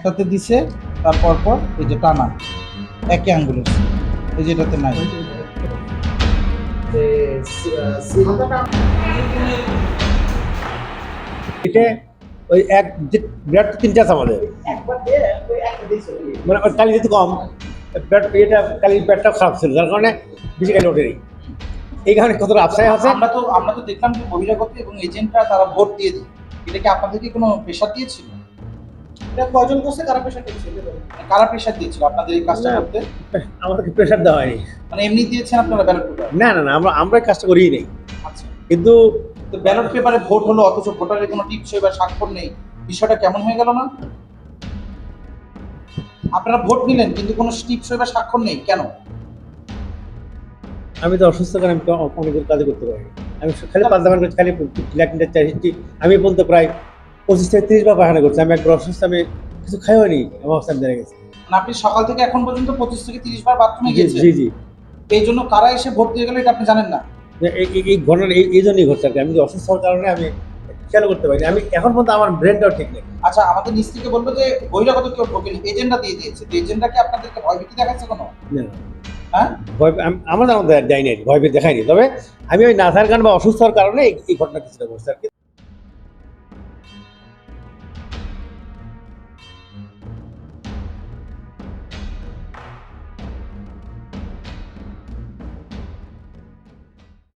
একটাতে দিছে তারপর পর এই যে টানা একই আঙ্গুলের এই যেটাতে নাই। এটা ওই এক যে ব্যাট তিনটা আছে আমাদের। মানে কালি যেহেতু কম ব্যাট এটা কালি ব্যাটটা খারাপ ছিল যার কারণে বেশি কালি ওঠেনি। এই কারণে কতটা আপসাই আছে? আমরা তো আমরা তো দেখলাম যে বহিরাগত এবং এজেন্টরা তারা ভোট দিয়ে দিই এটা কি আপনাদেরকে কোনো প্রেশার দিয়েছিল? এটা কয়জন করছে? কারা পেশা করছে কারা প্রেশার দিয়েছিল আপনাদের এই কাজটা করতে? আমাদেরকে প্রেশার দেওয়া হয়নি। মানে এমনি দিয়েছেন আপনারা ব্যালট পেপার না না না আমরা আমরা কাজটা করিই নেই। আচ্ছা। কিন্তু তো ব্যালট পেপারে ভোট হলো অথচ ভোটারের কোনো টিপসই বা স্বাক্ষর নেই। বিষয়টা কেমন হয়ে গেল না? আপনারা ভোট নিলেন কিন্তু কোনো টিপসই বা স্বাক্ষর নেই। কেন? আমি তো অসুস্থ কারণে আমি অনেকের কাজে করতে পারি আমি খালি খালি ল্যাটিনটা আমি বলতে প্রায় পঁচিশ থেকে তিরিশ বার পায়খানা করছি। আমি একবার অসুস্থ আমি কিছু খাইও নি আমার অবস্থান বেড়ে গেছে। মানে আপনি সকাল থেকে এখন পর্যন্ত পঁচিশ থেকে তিরিশ বার বাথরুমে গিয়েছেন? জি জি। এই জন্য কারা এসে ভোট দিয়ে গেলে এটা আপনি জানেন না? যে এই ঘটনা এই জন্যই ঘটছে আর কি। আমি অসুস্থ হওয়ার কারণে আমি খেয়াল করতে পারিনি। আমি এখন পর্যন্ত আমার ব্রেনটাও ঠিক নেই। আচ্ছা আমাদের নিচ থেকে বলব যে বহিরাগত কেউ ঢোকেনি এজেন্ডা দিয়ে দিয়েছে। তো এজেন্ডা কি আপনাদেরকে ভয়ভীতি দেখাচ্ছে কোনো। হ্যাঁ? ভয় আম- আমার আমাদের দেয়নি ভয় পেয়ে দেখায়নি। তবে আমি ওই নাসার গান বা অসুস্থ হওয়ার কারণে এই- এই ঘটনা কিছুটা ঘটছে আর কি।